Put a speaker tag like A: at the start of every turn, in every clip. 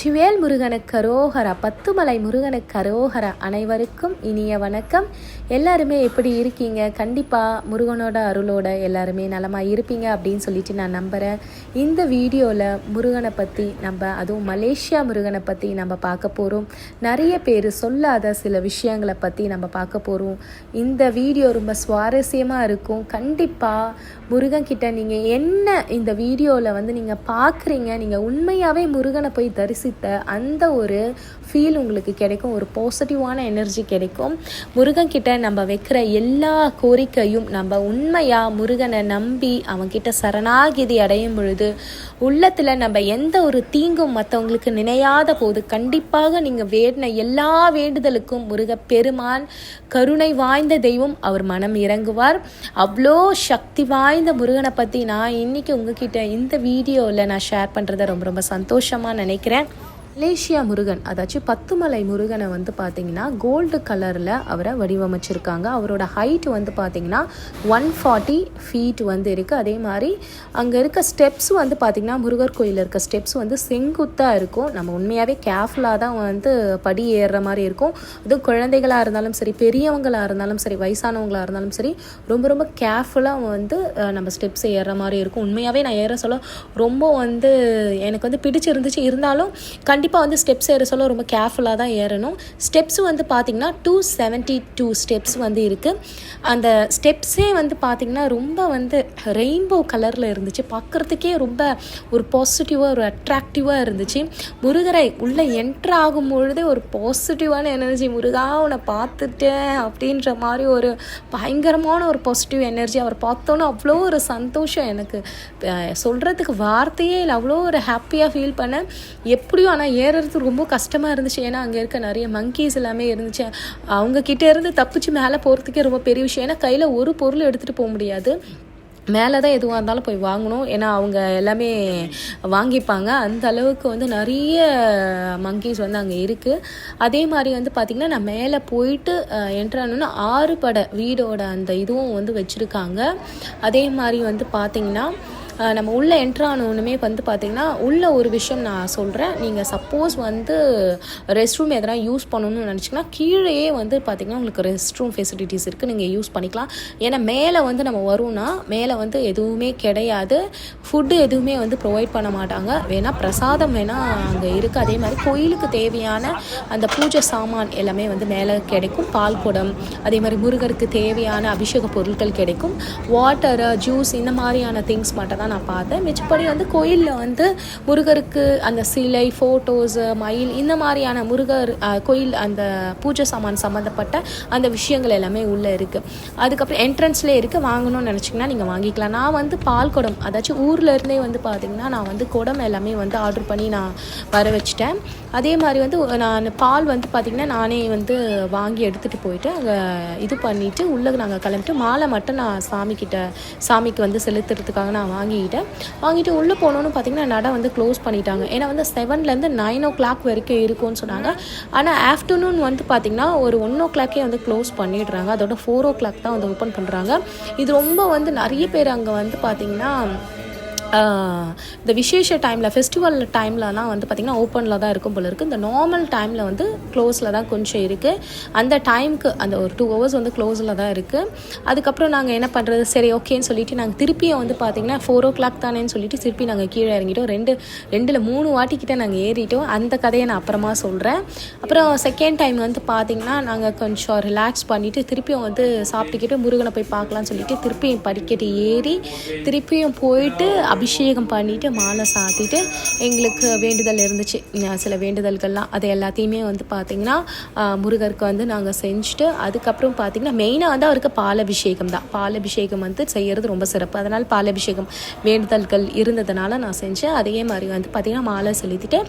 A: வெற்றிவேல் முருகனுக்கு கரோகரா பத்துமலை முருகனுக்கு கரோகரா அனைவருக்கும் இனிய வணக்கம். எல்லாருமே எப்படி இருக்கீங்க? கண்டிப்பாக முருகனோட அருளோட எல்லாருமே நலமாக இருப்பீங்க அப்படின்னு சொல்லிட்டு நான் நம்புகிறேன் இந்த வீடியோவில் முருகனை பற்றி நம்ம அதுவும் மலேசியா முருகனை பற்றி நம்ம பார்க்க போகிறோம் நிறைய பேர் சொல்லாத சில விஷயங்களை பற்றி நம்ம பார்க்க போகிறோம் இந்த வீடியோ ரொம்ப சுவாரஸ்யமாக இருக்கும். கண்டிப்பாக முருகன்கிட்ட நீங்கள் என்ன இந்த வீடியோவில் வந்து நீங்கள் பார்க்குறீங்க? நீங்கள் உண்மையாகவே முருகனை போய் தரிசி தரிசித்த அந்த ஒரு ஃபீல் உங்களுக்கு கிடைக்கும் ஒரு பாசிட்டிவான எனர்ஜி கிடைக்கும். முருகன் கிட்ட நம்ம வைக்கிற எல்லா கோரிக்கையும் நம்ம உண்மையாக முருகனை நம்பி அவன்கிட்ட சரணாகிதி அடையும் பொழுது உள்ளத்தில் நம்ம எந்த ஒரு தீங்கும் மற்றவங்களுக்கு நினையாத போது கண்டிப்பாக நீங்கள் வேடின எல்லா வேண்டுதலுக்கும் முருக பெருமான் கருணை வாய்ந்த தெய்வம் அவர் மனம் இறங்குவார். அவ்வளோ சக்தி வாய்ந்த முருகனை பற்றி நான் இன்றைக்கி உங்ககிட்ட இந்த வீடியோவில் நான் ஷேர் பண்ணுறத ரொம்ப ரொம்ப சந்தோஷமாக நினைக்கிறேன். மலேசியா முருகன் அதாச்சும் பத்துமலை முருகனை வந்து பார்த்தீங்கன்னா கோல்டு கலரில் அவரை வடிவமைச்சிருக்காங்க. அவரோட ஹைட் வந்து பார்த்தீங்கன்னா ஒன் ஃபார்ட்டி ஃபீட் வந்து இருக்குது அதே மாதிரி அங்கே இருக்க ஸ்டெப்ஸ் வந்து பார்த்திங்கன்னா முருகர் கோயிலில் இருக்க ஸ்டெப்ஸ் வந்து செங்குத்தாக இருக்கும். நம்ம உண்மையாகவே கேர்ஃபுல்லாக தான் வந்து படி ஏறுற மாதிரி இருக்கும். அதுவும் குழந்தைகளாக இருந்தாலும் சரி பெரியவங்களாக இருந்தாலும் சரி வயசானவங்களாக இருந்தாலும் சரி ரொம்ப ரொம்ப கேர்ஃபுல்லாக வந்து நம்ம ஸ்டெப்ஸ் ஏறுற மாதிரி இருக்கும். உண்மையாகவே நான் ஏற சொல்ல ரொம்ப வந்து எனக்கு வந்து பிடிச்சிருந்துச்சு. இருந்தாலும் கண்டிப்பாக வந்து ஸ்டெப்ஸ் ஏற சொல்ல ரொம்ப கேர்ஃபுல்லாக தான் ஏறணும். ஸ்டெப்ஸ் வந்து பார்த்திங்கன்னா டூ செவன்ட்டி டூ ஸ்டெப்ஸ் வந்து இருக்குது அந்த ஸ்டெப்ஸே வந்து பார்த்திங்கன்னா ரொம்ப வந்து ரெயின்போ கலரில் இருந்துச்சு. பார்க்குறதுக்கே ரொம்ப ஒரு பாசிட்டிவாக ஒரு அட்ராக்டிவாக இருந்துச்சு. முருகரை உள்ளே என்ட்ரு ஆகும் பொழுதே ஒரு பாசிட்டிவான எனர்ஜி முருகா உன்னை பார்த்துட்டேன் அப்படின்ற மாதிரி ஒரு பயங்கரமான ஒரு பாசிட்டிவ் எனர்ஜி அவர் பார்த்தோன்னே அவ்வளோ ஒரு சந்தோஷம் எனக்கு. சொல்கிறதுக்கு வார்த்தையே இல்லை. அவ்வளோ ஒரு ஹாப்பியாக ஃபீல் பண்ணேன். எப்படியும் ஆனால் ஏறுறது ரொம்ப கஷ்டமாக இருந்துச்சு. ஏன்னா அங்கே இருக்க நிறைய மங்கீஸ் எல்லாமே இருந்துச்சு. அவங்கக்கிட்ட இருந்து தப்பிச்சு மேலே போகிறதுக்கே ரொம்ப பெரிய விஷயம். ஏன்னா கையில் ஒரு பொருள் எடுத்துகிட்டு போக முடியாது. மேலே தான் எதுவாக இருந்தாலும் போய் வாங்கணும். ஏன்னா அவங்க எல்லாமே வாங்கிப்பாங்க. அந்த அளவுக்கு வந்து நிறைய மங்கீஸ் வந்து அங்கே இருக்குது அதே மாதிரி வந்து பார்த்திங்கன்னா நான் மேலே போயிட்டு என்ட்ரானோன்னா ஆறு படை வீடோட அந்த இதுவும் வந்து வச்சுருக்காங்க. அதே மாதிரி வந்து பார்த்திங்கன்னா நம்ம உள்ளே என்ட்ரானோன்னுமே வந்து பார்த்திங்கன்னா உள்ள ஒரு விஷயம் நான் சொல்கிறேன் நீங்கள் சப்போஸ் வந்து ரெஸ்ட் ரூம் எதனா யூஸ் பண்ணணும்னு நினச்சிங்கன்னா கீழேயே வந்து பார்த்திங்கன்னா உங்களுக்கு ரெஸ்ட் ரூம் ஃபெசிலிட்டிஸ் இருக்குது நீங்கள் யூஸ் பண்ணிக்கலாம். ஏன்னா மேலே வந்து நம்ம வரும்னா மேலே வந்து எதுவுமே கிடையாது. ஃபுட்டு எதுவுமே வந்து ப்ரொவைட் பண்ண மாட்டாங்க. வேணால் பிரசாதம் வேணால் அங்கே இருக்குது அதே மாதிரி கோயிலுக்கு தேவையான அந்த பூஜை சாமான் எல்லாமே வந்து மேலே கிடைக்கும். பால் குடம் அதே மாதிரி முருகருக்கு தேவையான அபிஷேக பொருட்கள் கிடைக்கும். வாட்டர் ஜூஸ் இந்த மாதிரியான திங்ஸ் மட்டும் தான் நான் பார்த்தேன். மிச்சப்படி வந்து கோயிலில் வந்து முருகருக்கு அந்த சிலை ஃபோட்டோஸு மயில் இந்த மாதிரியான முருகர் கோயில் அந்த பூஜை சாமான் சம்மந்தப்பட்ட அந்த விஷயங்கள் எல்லாமே உள்ளே இருக்குது அதுக்கப்புறம் என்ட்ரன்ஸ்லேயே இருக்குது வாங்கணும்னு நினச்சிங்கன்னா நீங்கள் வாங்கிக்கலாம். நான் வந்து பால் குடம் அதாச்சும் ஊரில் இருந்தே வந்து பார்த்தீங்கன்னா நான் வந்து குடம் எல்லாமே வந்து ஆர்டர் பண்ணி நான் வர வச்சிட்டேன். அதே மாதிரி வந்து நான் பால் வந்து பார்த்திங்கன்னா நானே வந்து வாங்கி எடுத்துகிட்டு போயிட்டு அங்கே இது பண்ணிவிட்டு உள்ளே நாங்கள் கிளம்பிட்டு மாலை மட்டும் நான் சாமிக்கிட்ட சாமிக்கு வந்து செலுத்துறதுக்காக நான் வாங்கி வாங்கிட்டேன். வாங்கிட்டு உள்ளே போனோன்னு பார்த்தீங்கன்னா நடை வந்து க்ளோஸ் பண்ணிட்டாங்க. ஏன்னா வந்து செவன்லேருந்து நைன் ஓ கிளாக் வரைக்கும் இருக்கும்னு சொன்னாங்க. ஆனால் ஆஃப்டர்நூன் வந்து பார்த்திங்கன்னா ஒரு ஒன் ஓ கிளாக்கே வந்து க்ளோஸ் பண்ணிடுறாங்க. அதோட ஃபோர் ஓ கிளாக் தான் வந்து ஓப்பன் பண்ணுறாங்க இது ரொம்ப வந்து நிறைய பேர் அங்கே வந்து பார்த்திங்கன்னா இந்த விசேஷ டைமில் ஃபெஸ்டிவல் டைம்லலாம் வந்து பார்த்திங்கன்னா ஓப்பனில் தான் இருக்கும் போல இருக்குது இந்த நார்மல் டைமில் வந்து க்ளோஸில் தான் கொஞ்சம் இருக்குது அந்த டைமுக்கு அந்த ஒரு டூ ஹவர்ஸ் வந்து க்ளோஸில் தான் இருக்குது அதுக்கப்புறம் நாங்கள் என்ன பண்ணுறது சரி ஓகேன்னு சொல்லிட்டு நாங்கள் திருப்பியும் வந்து பார்த்திங்கன்னா ஃபோர் ஓ கிளாக் தானேன்னு சொல்லிட்டு திருப்பி நாங்கள் கீழே இறங்கிட்டோம். ரெண்டு ரெண்டில் மூணு வாட்டிக்கிட்ட நாங்கள் ஏறிட்டோம். அந்த கதையை நான் அப்புறமா சொல்கிறேன் அப்புறம் செகண்ட் டைம் வந்து பார்த்திங்கன்னா நாங்கள் கொஞ்சம் ரிலாக்ஸ் பண்ணிவிட்டு திருப்பியும் வந்து சாப்பிட்டுக்கிட்டு முருகனை போய் பார்க்கலாம்னு சொல்லிட்டு திருப்பியும் படிக்கட்டு ஏறி திருப்பியும் போயிட்டு அபிஷேகம் பண்ணிவிட்டு மாலை சாத்திட்டு எங்களுக்கு வேண்டுதல் இருந்துச்சு. சில வேண்டுதல்கள்லாம் அது எல்லாத்தையுமே வந்து பார்த்திங்கன்னா முருகருக்கு வந்து நாங்கள் செஞ்சுட்டு அதுக்கப்புறம் பார்த்திங்கன்னா மெயினாக வந்து அவருக்கு பாலபிஷேகம் தான். பாலபிஷேகம் வந்து செய்கிறது ரொம்ப சிறப்பு. அதனால் பாலபிஷேகம் வேண்டுதல்கள் இருந்ததுனால நான் செஞ்சேன். அதே மாதிரி வந்து பார்த்திங்கன்னா மாலை செலுத்திட்டு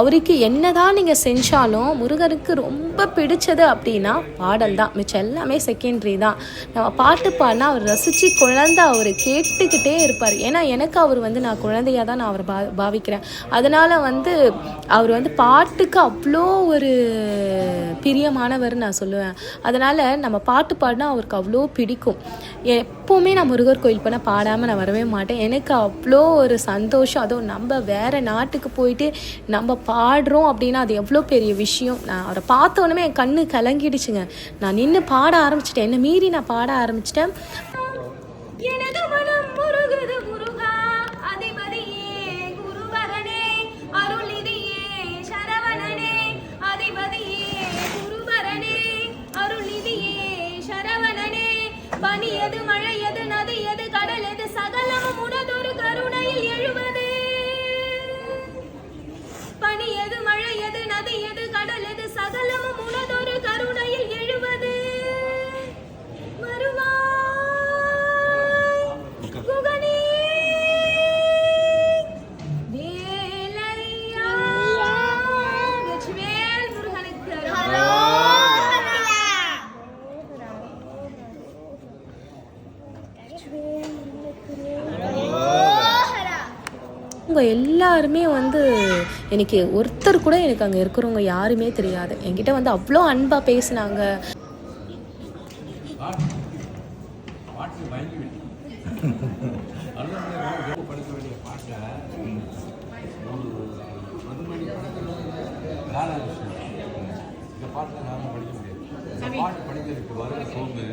A: அவருக்கு என்ன தான் நீங்கள் செஞ்சாலும் முருகருக்கு ரொம்ப பிடிச்சது அப்படின்னா பாடல் தான். மிச்சம் எல்லாமே செகண்டரி தான். நம்ம பாட்டு பாடினா அவர் ரசித்து குழந்த அவர் கேட்டுக்கிட்டே இருப்பார். ஏன்னா எனக்கு அவர் வந்து நான் குழந்தையாக தான் நான் அவரை பா பாவிக்கிறேன். அதனால் வந்து அவர் வந்து பாட்டுக்கு அவ்வளோ ஒரு பிரியமானவர் நான் சொல்லுவேன். அதனால் நம்ம பாட்டு பாடினா அவருக்கு அவ்வளோ பிடிக்கும். எப்போவுமே நான் முருகர் கோயில் போனால் பாடாமல் நான் வரவே மாட்டேன். எனக்கு அவ்வளோ ஒரு சந்தோஷம். அதுவும் நம்ம வேறு நாட்டுக்கு போயிட்டு நம்ம பாடுறோம் அப்படின்னா அது எவ்வளோ பெரிய விஷயம். நான் அவரை பார்த்தோன்னே என் கண்ணு கலங்கிடுச்சுங்க. நான் நின்று பாட ஆரம்பிச்சிட்டேன். என்னை மீறி நான் பாட ஆரம்பிச்சிட்டேன். இருக்கிறவங்க எல்லாருமே வந்து எனக்கு ஒருத்தர் கூட எனக்கு அங்கே இருக்கிறவங்க யாருமே தெரியாது. என்கிட்ட வந்து அவ்வளோ அன்பாக பேசினாங்க.
B: ஒரு பாட்டு படிக்கிறதுக்கு வர சோம்பு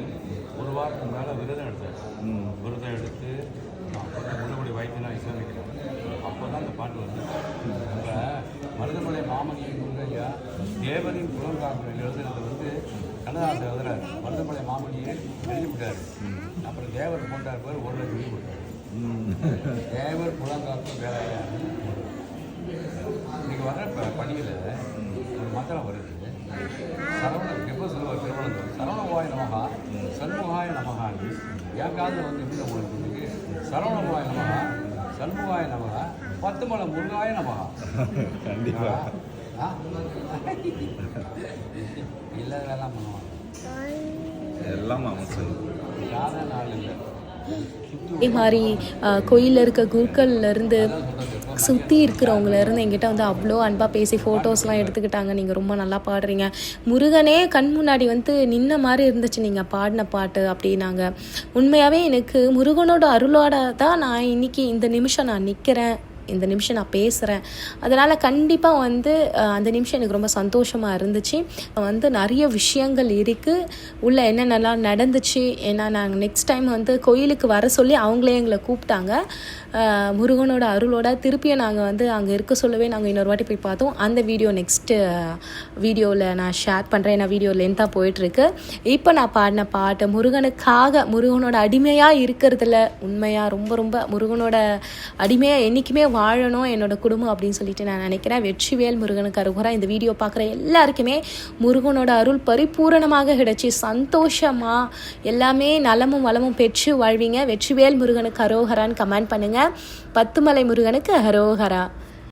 B: ஒரு வாரத்துக்கு மேலே விரதம் எடுத்தேன். விரதம் எடுத்து அப்போ தான் இஸ்லாமிக்கிறார் அப்போ தான் இந்த பாட்டு வந்து. நம்ம மருதமலை மாமணி முருகையா தேவரின் குலம் காக்கும் எழுதுறது வந்து கண்ணதாசன் எழுதுறாரு மருதமலை மாமணியை எழுதிவிட்டார்? அப்புறம் தேவர் போட்டார் பேர் ஒரு லட்சம் கொடுத்தாரு தேவர் புலங்காப்பு வேலையா இன்னைக்கு வர ப பணியில் ஒரு மந்திரம் வருது. சரவணம் எப்போ சொல்லுவார் திருவனந்தபுரம் சரவணவாய நமகா சண்முகாய நமகான்னு என் காதில் வந்து எப்படி உங்களுக்கு இன்னைக்கு சரவணவாய நமகா சண்முகாய நமகா. பத்து மலை முருகாய நமகா.
C: கண்டிப்பா.
B: ஆ? இல்லாதெல்லாம் பண்ணுவாங்க.
C: எல்லாம் அமைச்சர்.
B: சாதாரண ஆள் இல்லை.
A: இதே மாதிரி கோயிலில் இருக்க குருக்கள்ல இருந்து சுற்றி இருக்கிறவங்கள இருந்து என்கிட்ட வந்து அவ்வளோ அன்பாக பேசி ஃபோட்டோஸ்லாம் எடுத்துக்கிட்டாங்க. நீங்கள் ரொம்ப நல்லா பாடுறீங்க. முருகனே கண் முன்னாடி வந்து நின்ன மாதிரி இருந்துச்சு. நீங்கள் பாடின பாட்டு அப்படின்னாங்க. உண்மையாகவே எனக்கு முருகனோட அருளோட தான் நான் இன்னைக்கு இந்த நிமிஷம் நான் நிற்கிறேன் இந்த நிமிஷம் நான் பேசுகிறேன் அதனால் கண்டிப்பாக வந்து அந்த நிமிஷம் எனக்கு ரொம்ப சந்தோஷமாக இருந்துச்சு. வந்து நிறைய விஷயங்கள் இருக்குது உள்ள என்னென்னலாம் நடந்துச்சு. ஏன்னா நாங்கள் நெக்ஸ்ட் டைம் வந்து கோயிலுக்கு வர சொல்லி அவங்களே எங்களை கூப்பிட்டாங்க. முருகனோட அருளோட திருப்பியும் நாங்கள் வந்து அங்கே இருக்க சொல்லவே நாங்கள் இன்னொரு வாட்டி போய் பார்த்தோம். அந்த வீடியோ நெக்ஸ்ட்டு வீடியோவில் நான் ஷேர் பண்ணுறேன் ஏன்னா வீடியோ லென்த்தாக போயிட்டுருக்கு. இப்போ நான் பாடின பாட்டு முருகனுக்காக முருகனோட அடிமையாக இருக்கிறதுல உண்மையாக ரொம்ப ரொம்ப முருகனோட அடிமையாக என்றைக்குமே வாழணும் என்னோட குடும்பம் அப்படின்னு சொல்லிட்டு நான் நினைக்கிறேன். வெற்றிவேல் முருகனுக்கு அருகுரா இந்த வீடியோ பார்க்குற எல்லாருக்குமே முருகனோட அருள் பரிபூரணமாக கிடைச்சி சந்தோஷமாக எல்லாமே நலமும் வளமும் பெற்று வாழ்வீங்க. வெற்றிவேல் முருகனுக்கு அரோகரான்னு கமெண்ட் பண்ணுங்கள் பத்துமலை முருகனுக்கு அரோகரா.